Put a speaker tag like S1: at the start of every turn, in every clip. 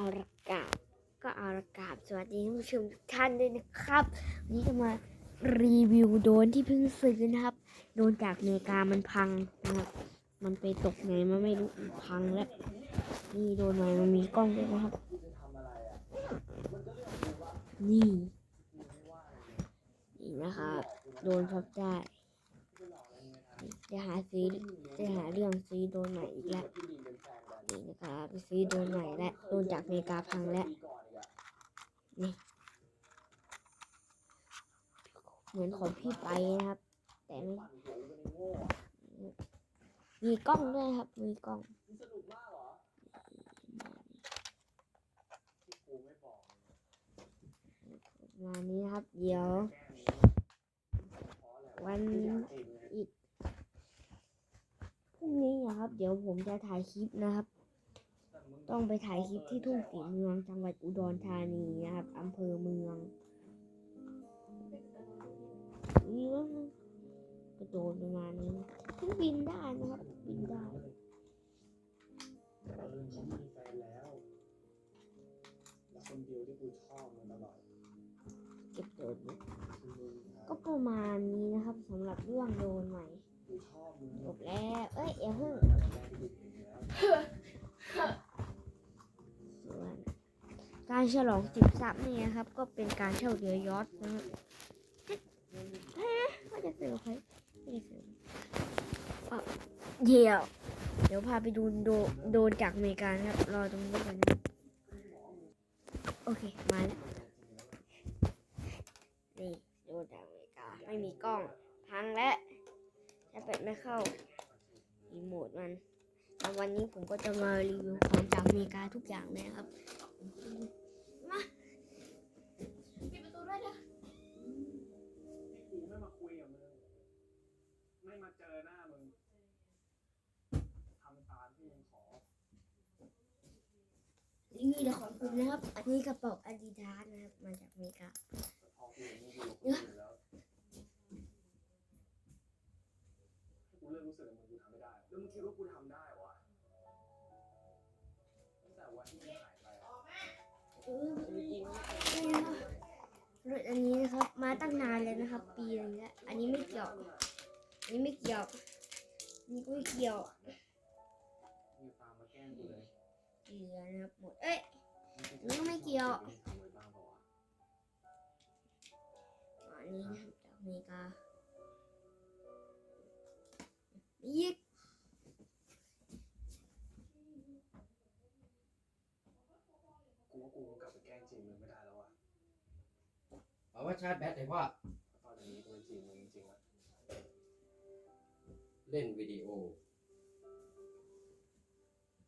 S1: เอาละกาบก็เอาละกาบสวัสดีท่านผู้ชมทุกท่านด้วยนะครับ วันนี้จะมารีวิวโดนที่เพิ่งซื้อนะครับ โดนจากอเมริกามันพังนะครับมันไปตกไหนมาไม่รู้พังแล้วนี่โดนใหม่มันมีกล้องด้วยนะครับ นี่นี่นะครับ โดนพับได้จะหาซื้อจะหาเรื่องซื้อโดนใหม่อีกแล้ว นี่นะครับไปซื้อโดนใหม่และโดนจากเมกาพังแล้วนี่เหมือนของพี่ไปนะครับ แต่ไม่มีกล้องด้วยครับ มีกล้องมานี้ครับ เดี๋ยว วันอีกพรุ่งนี้นะครับ เดี๋ยวผมจะถ่ายคลิปนะครับ ต้องไปถ่ายคลิปที่ทุ่งสีเมืองจังหวัดอุดรธานีนะครับอำเภอเมืองนี่ว่ากระโดดประมาณนี้ขึ้นบินได้นะครับบินได้
S2: เออเขามีแฟนแล้วแล้วคนเดียวที่กูชอบมาตลอด
S1: เก็บโดดไว้
S2: คือมึงค
S1: ก็
S2: รับ
S1: ประมาณนี้นะครับสำหรับเรื่องโดนใหม่
S2: กูชอบมึง
S1: จบแล้ว เอ้ยอย่าเพิ่ง
S2: แต่แรกที่กูเห็นแล้ว
S1: ส่วน การฉลองสิบซับนี่นะครับ ก็เป็นการเช่าเรือยอชต์นะครับเอ๊ะว่าจะเซอร์ไพรไม่ได้เอร์ไพรส์อะเดี๋ยว เดี๋ยวพาไปดูโดโดนจากอเมริกาครับ รอตรงนี้ก่อนนะโอเค มาแล้ว นี่โดนจากอเมริกา ไม่มีกล้อง พังแล้วถ้าเป็ดไม่เข้ารีโมทมันแล้ววันนี้ผมก็จะมารีวิวของจากอเมริกาทุกอย่างเลยนะครับ มาปิดประตูด้วยนะ
S2: กูไม่มาคุยกับมึง ไม่มาเจอหน้ามึงทำตามที่มึงขอ
S1: รีวิวเดี๋ยวของคุณนะครับ อันนี้กระเป๋าอาดิดาสนะครับ มาจากอเมริกา
S2: ร
S1: ถอันนี้นะครับ มาตั้งนานเลยนะครับ ปีนึงแล้วอันนี้ไม่เกี่ยว อันนี้ไม่เกี่ยวอันนี้ก็ไม่เกี่ยว
S2: มึงตามมาแกลื
S1: อนะครับหมดเอ้ยนี่ก็ไม่เกี่ยวอันนี้นะครับจากอเมริกาอีก
S2: กูว่ากูกลับไปแกล้งจีบมึงไม่ได้แล้วอะ
S3: เอาว่าชาร์จแบตเลยพ่อ
S2: ตอนนี้กูจะจีบมึงจริงๆอะ
S3: เล่นวิดีโอ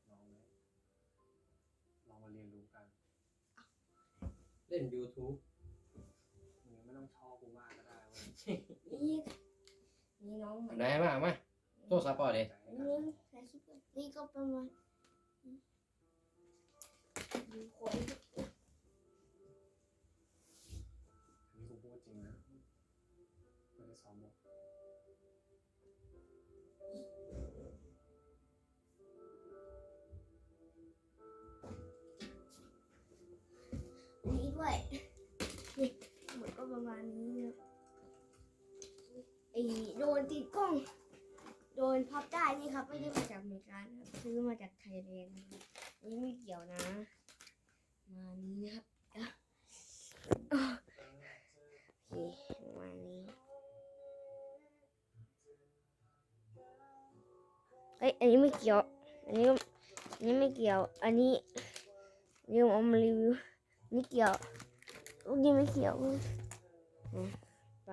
S2: ลองไหมลองมาเรียนรู้กัน
S3: เล่น YouTube
S2: มึงไม่ต้องชอบกูมากก็ได้เว้ย
S1: อีกนี่น้องใหม่
S3: ไหนมามาโทรศัพท์พ่อเลย
S2: ใจให้
S1: นี่
S2: กัน
S1: ถ่ายคลิปก่อนนี่ก็ประมาณดูคน
S2: อันนี้กูพูดจริงนะไม่ได้ซ้อมหรอก
S1: นี้ด้วยนี่หมดก็ประมาณนี้นะไอโดนติดกล้อง โดนพับได้นี่ครับ ไม่ได้มาจากอเมริกานะครับซื้อมาจากไทยแลนด์นะครับอันนี้ไม่เกี่ยวนะ มานี้นะครับอะโอเคมานี้เอ้ยอันนี้ไม่เกี่ยว อันนี้ก็อันนี้ไม่เกี่ยว อันนี้เดี๋ยวเอามารีวิวนี่เกี่ยวลูกนี้ไม่เกี่ยวไป